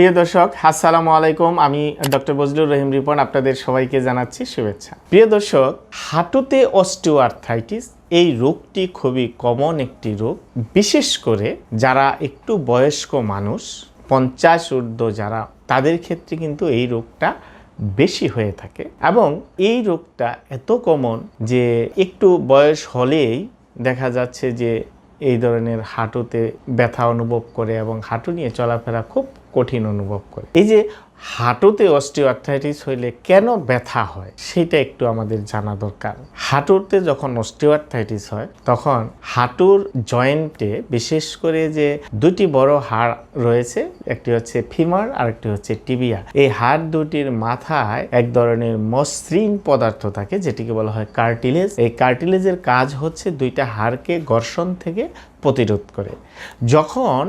প্রিয় দর্শক, আসসালামু আলাইকুম। আমি ডক্টর বজলুর রহিম রিপন, আপনাদের সবাইকে জানাচ্ছি শুভেচ্ছা। প্রিয় দর্শক, হাঁটুতে অস্টিওআর্থাইটিস এই রোগটি খুবই কমন একটি রোগ। বিশেষ করে যারা একটু বয়স্ক মানুষ, পঞ্চাশ ঊর্ধ্ব যারা, তাদের ক্ষেত্রে কিন্তু এই রোগটা বেশি হয়ে থাকে এবং এই রোগটা এত কমন যে একটু বয়স হলেই দেখা যাচ্ছে যে এই ধরনের হাঁটুতে ব্যথা অনুভব করে এবং হাঁটু নিয়ে চলাফেরা খুব কঠিন অনুভব করে। এই যে হাঁটুতে অস্টিওআর্থাইটিস হইলে কেন ব্যথা হয়, সেটা একটু আমাদের জানা দরকার। হাঁটুতে যখন অস্টিওআর্থাইটিস হয়, তখন হাঁটুর জয়েন্টে বিশেষ করে যে দুটি বড় হাড় রয়েছে, একটি হচ্ছে ফিমার আর একটি হচ্ছে টিবিয়া এই হাড় দুটির মাথায় এক ধরনের মসৃণ পদার্থ থাকে, যেটিকে বলা হয় কার্টিলেজ। এই কার্টিলেজের কাজ হচ্ছে দুইটা হাড়কে ঘর্ষণ থেকে প্রতিরোধ করে। যখন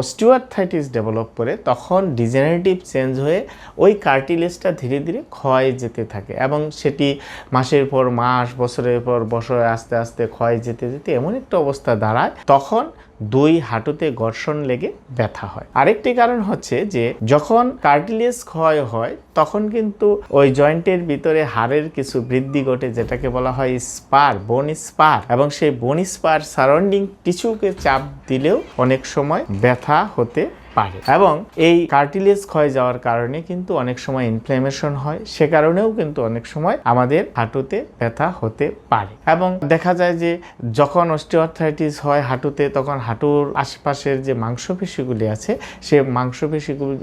অস্টিওয়ার্থাইটিস ডেভেলপ করে, তখন ডিজেনারেটিভ চেঞ্জ হয়ে ওই কার্টিলেজটা ধীরে ধীরে ক্ষয় যেতে থাকে এবং সেটি মাসের পর মাস, বছরের পর বছর আস্তে আস্তে ক্ষয় যেতে যেতে এমন একটা অবস্থা দাঁড়ায়, তখন দুই হাঁটুতে ঘর্ষণ লেগে ব্যথা হয়। আরেকটি কারণ হচ্ছে যে, যখন কার্টিলেজ ক্ষয় হয়, তখন কিন্তু ওই জয়েন্টের ভিতরে হাড়ের কিছু বৃদ্ধি ঘটে, যেটাকে বলা হয় স্পার বোন স্পার এবং সেই বোন স্পার সারাউন্ডিং টিস্যুকে চাপ দিলেও অনেক সময় ব্যথা হতে পারে এবং এই কার্টিলেজ ক্ষয় যাওয়ার কারণে কিন্তু অনেক সময় ইনফ্লেমেশন হয়, সে কারণেও কিন্তু অনেক সময় আমাদের হাঁটুতে ব্যথা হতে পারে। এবং দেখা যায় যে যখন অস্টিওআর্থাইটিস হয় হাঁটুতে, তখন হাঁটুর আশেপাশের যে মাংসপেশিগুলি আছে, সে মাংসপেশিগুলি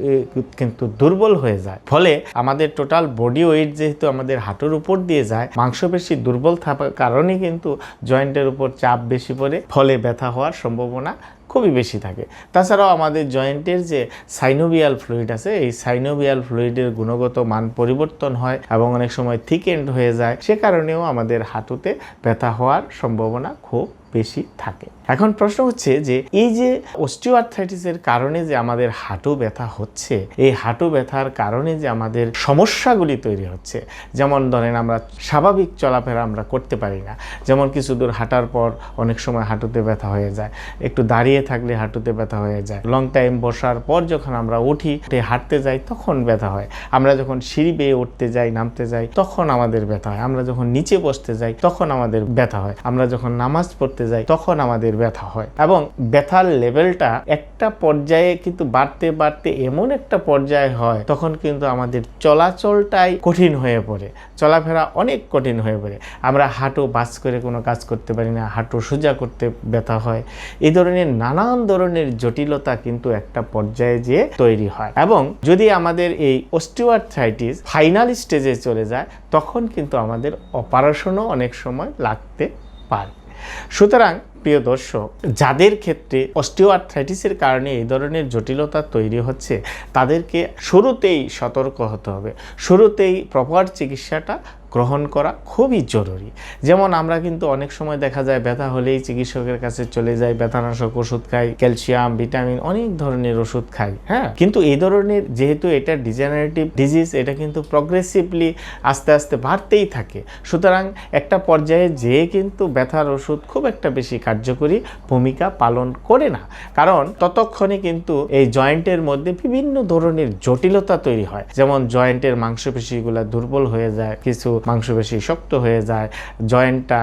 কিন্তু দুর্বল হয়ে যায়। ফলে আমাদের টোটাল বডি ওয়েট যেহেতু আমাদের হাঁটুর উপর দিয়ে যায়, মাংসপেশি দুর্বল থাকার কারণে কিন্তু জয়েন্টের উপর চাপ বেশি পড়ে, ফলে ব্যথা হওয়ার সম্ভাবনা খুবই বেশি থাকে। তাছাড়াও আমাদের জয়েন্টের যে সাইনোভিয়াল ফ্লুইড আছে, এই সাইনোভিয়াল ফ্লুইডের গুণগত মান পরিবর্তন হয় এবং অনেক সময় থিক এন্ড হয়ে যায়। সে কারণেও আমাদের হাঁটুতে ব্যথা হওয়ার সম্ভাবনা খুব বেশি থাকে। এখন প্রশ্ন হচ্ছে যে, এই যে অস্টিওআর্থাইটিসের কারণে যে আমাদের হাঁটু ব্যথা হচ্ছে, এই হাঁটু ব্যথার কারণে যে আমাদের সমস্যাগুলি তৈরি হচ্ছে, যেমন ধরেন আমরা স্বাভাবিক চলাফেরা আমরা করতে পারি না, যেমন কিছু দূর হাঁটার পর অনেক সময় হাঁটুতে ব্যথা হয়ে যায়, একটু দাঁড়িয়ে থাকলে হাঁটুতে ব্যথা হয়ে যায় লং টাইম বসার পর যখন আমরা উঠি, উঠে হাঁটতে যাই তখন ব্যথা হয়, আমরা যখন সিঁড়ি বেয়ে উঠতে যাই, নামতে যাই তখন আমাদের ব্যথা হয়, আমরা যখন নিচে বসতে যাই তখন আমাদের ব্যথা হয়, আমরা যখন নামাজ পড়তে যাই, তখন আমাদের ব্যথা হয়। এবং ব্যথার লেভেলটা একটা পর্যায়ে কিন্তু বাড়তে বাড়তে এমন একটা পর্যায়ে হয়, তখন কিন্তু আমাদের চলাচলটাই কঠিন হয়ে পড়ে। চলাফেরা অনেক কঠিন হয়ে পড়ে। আমরা হাঁটু বাস করে কোনো কাজ করতে পারি না, হাঁটু সোজা করতে ব্যথা হয়। এই ধরনের নানান ধরনের জটিলতা কিন্তু একটা পর্যায়ে যেয়ে তৈরি হয়। এবং যদি আমাদের এই অস্টিওয়ার্থাইটিস ফাইনাল স্টেজে চলে যায়, তখন কিন্তু আমাদের অপারেশনও অনেক সময় লাগতে পারে। সুতরাং, প্রিয় দর্শক, যাদের ক্ষেত্রে অস্টিওআর্থ্রাইটিসের কারণে এই ধরনের জটিলতা তৈরি হচ্ছে, তাদেরকে শুরুতেই সতর্ক হতে হবে। শুরুতেই প্রপার চিকিৎসাটা গ্রহণ করা খুবই জরুরি। যেমন আমরা কিন্তু অনেক সময় দেখা যায় ব্যথা হলেই চিকিৎসকের কাছে চলে যাই, ব্যথানাশক ওষুধ খাই, ক্যালসিয়াম, ভিটামিন অনেক ধরনের ওষুধ খাই হ্যাঁ? কিন্তু এই ধরনের যেহেতু এটা ডিজেনারেটিভ ডিজিজ, এটা কিন্তু প্রগ্রেসিভলি আস্তে আস্তে বাড়তেই থাকে। সুতরাং একটা পর্যায়ে যেয়ে কিন্তু ব্যথার ওষুধ খুব একটা বেশি কার্যকরী ভূমিকা পালন করে না। কারণ ততক্ষণে কিন্তু এই জয়েন্টের মধ্যে বিভিন্ন ধরনের জটিলতা তৈরি হয়। যেমন জয়েন্টের মাংসপেশিগুলো দুর্বল হয়ে যায়, কিছু মাংসপেশি শক্ত হয়ে যায় জয়েন্টটা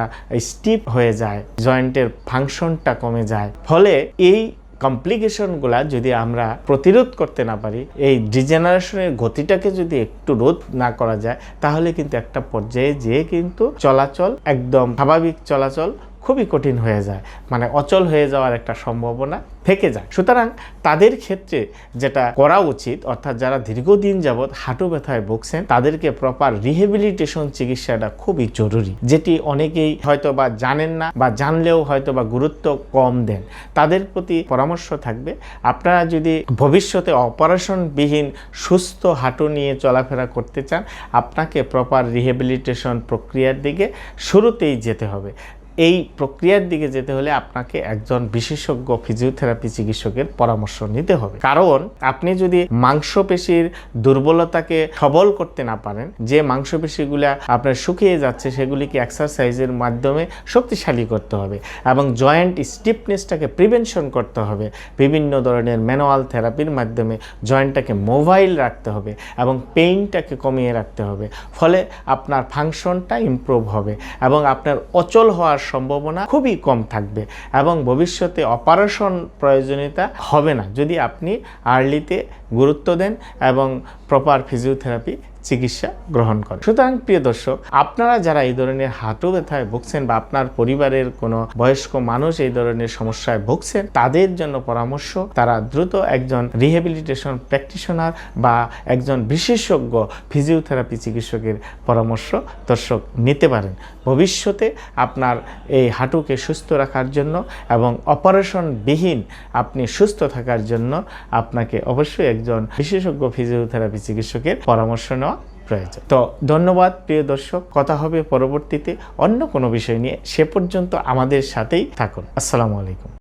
স্টিপ হয়ে যায় জয়েন্টের ফাংশনটা কমে যায়। ফলে এই কমপ্লিকেশনগুলা যদি আমরা প্রতিরোধ করতে না পারি, এই ডিজেনারেশনের গতিটাকে যদি একটু রোধ না করা যায়, তাহলে কিন্তু একটা পর্যায়ে যেয়ে কিন্তু চলাচল, একদম স্বাভাবিক চলাচল খুবই কঠিন হয়ে যায় মানে অচল হয়ে যাওয়ার একটা সম্ভাবনা থেকে যায়। সুতরাং তাদের ক্ষেত্রে যেটা করা উচিত, অর্থাৎ যারা দীর্ঘদিন যাবৎ হাঁটু ব্যথায় ভুগছেন, তাদেরকে প্রপার রিহেবিলিটেশন চিকিৎসাটা খুবই জরুরি, যেটি অনেকেই হয়তো বা জানেন না বা জানলেও হয়তো বা গুরুত্ব কম দেন। তাদের প্রতি পরামর্শ থাকবে, আপনারা যদি ভবিষ্যতে অপারেশনবিহীন সুস্থ হাঁটু নিয়ে চলাফেরা করতে চান, আপনাকে প্রপার রিহেবিলিটেশন প্রক্রিয়ার দিকে শুরুতেই যেতে হবে। এই প্রক্রিয়ার দিকে যেতে হলে আপনাকে একজন বিশেষজ্ঞ ফিজিওথেরাপি চিকিৎসকের পরামর্শ নিতে হবে। কারণ আপনি যদি মাংসপেশির দুর্বলতাকে সবল করতে না পারেন, যে মাংসপেশিগুলা আপনার শুকিয়ে যাচ্ছে সেগুলিকে এক্সারসাইজের মাধ্যমে শক্তিশালী করতে হবে এবং জয়েন্ট স্টিফনেসটাকে প্রিভেনশন করতে হবে। বিভিন্ন ধরনের ম্যানুয়াল থেরাপির মাধ্যমে জয়েন্টটাকে মোবাইল রাখতে হবে এবং পেইনটাকে কমিয়ে রাখতে হবে। ফলে আপনার ফাংশনটা ইমপ্রুভ হবে এবং আপনার অচল হওয়ার সম্ভাবনা খুবই কম থাকবে এবং ভবিষ্যতে অপারেশন প্রয়োজনীয়তা হবে না। যদি আপনি আর্লিতে গুরুত্ব দেন এবং প্রপার ফিজিওথেরাপি চিকিৎসা গ্রহণ করেন সুতরাং প্রিয় দর্শক, আপনারা যারা এই ধরনের হাঁটু ব্যথায় ভুগছেন বা আপনার পরিবারের কোনো বয়স্ক মানুষ এই ধরনের সমস্যায় ভুগছেন, তাদের জন্য পরামর্শ, তারা দ্রুত একজন রিহেবিলিটেশন প্র্যাকটিশনার বা একজন বিশেষজ্ঞ ফিজিওথেরাপি চিকিৎসকের পরামর্শ দর্শক নিতে পারেন। ভবিষ্যতে আপনার এই হাঁটুকে সুস্থ রাখার জন্য এবং অপারেশনবিহীন আপনি সুস্থ থাকার জন্য আপনাকে অবশ্যই একজন বিশেষজ্ঞ ফিজিওথেরাপি চিকিৎসকের পরামর্শ নেওয়া প্রয়োজন তো ধন্যবাদ, প্রিয় দর্শক। কথা হবে পরবর্তীতে অন্য কোনো বিষয় নিয়ে। সে পর্যন্ত আমাদের সাথেই থাকুন। আসসালামু আলাইকুম।